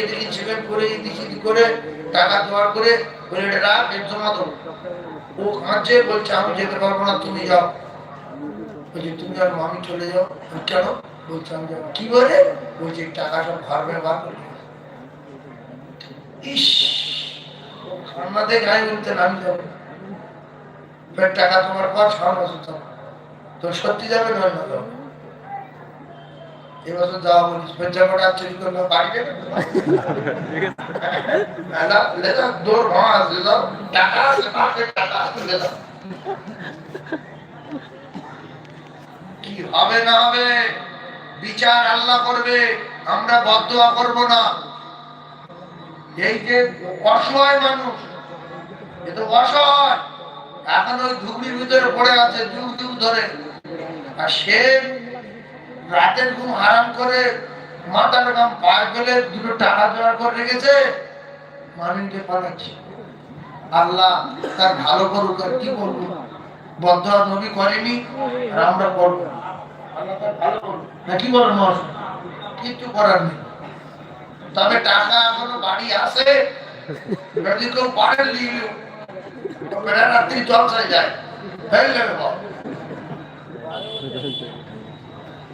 এদিকে করে এদিকে করে টাকা জোগাড় করে এর জমা দেবো ও বলছে, আমি যেতে পারব না, তুমি যাও। তুমি আর আমি চলে যাও কেন? বলছে, আমি যাব। কি বলে? বলছে টাকাটা ভারবে বার করে ইস, আমাদের গায়ে বলতে আমি যাব। টাকা তোমার পর বছর যাব তো সত্যি যাবে নয় না এবছর বলিস আছে হ্যাঁ, হ্যাঁ, টাকা আছে পাশে টাকা আছে কি হবে না হবে, বিচার আল্লাহ করবে, আমরা বদয়া করব না। এই যে অসহায় মানুষ, এ তো অসহায়। এখন ওই ধুবড়ির ভিতরে পড়ে আছে যুগ যুগ ধরে। আর সে রাতের ঘুম হারাম করে মাথার গাম পায়ে ফেলে দুটো টাকা জোগাড় করে রেখেছে, মামিনকে পাঠাচ্ছে। আল্লাহ তার ভালো করুক আর কি করব বদ্ধ নবী করেনি, আর আমরা করব না। কি বলেন মহাশয় কিচ্ছু করার নেই। তবে টাকা এখনও বাড়ি আছে, যদি কেউ লিখলো বেড়া রাত্রি যায়। নেবে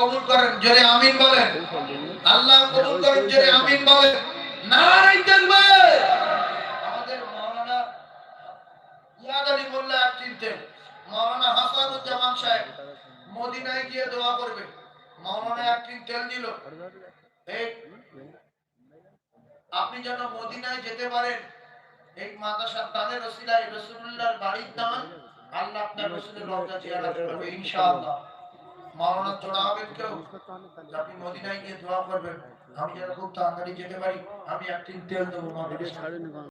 কবুল করেন, জোরে আমিন বলেন। আল্লাহ কবুল করেন, জোরে আমিন বলেন। নারাই আমাদের ইয়াদ আলী মোল্লা চিনতেন হাসানুজ্জামান সাহেব মদিনায় গিয়ে দোয়া করবে মাওলানা এক টিন তেল দিল। আপনি যেন মদিনায় যেতে পারেন, এই মাদ্রাসার দানের রসিলায় রসুল্লাহর বাড়ির দান আল্লাহ আপনার রসুলের রওজা জিয়ারত করবে, ইনশাআল্লাহ। মাওলানা জোড়া হবেন কেউ আপনি মদিনায় গিয়ে দোয়া করবেন, আমি যেন খুব তাড়াতাড়ি যেতে পারি, আমি এক টিন তেল দেবো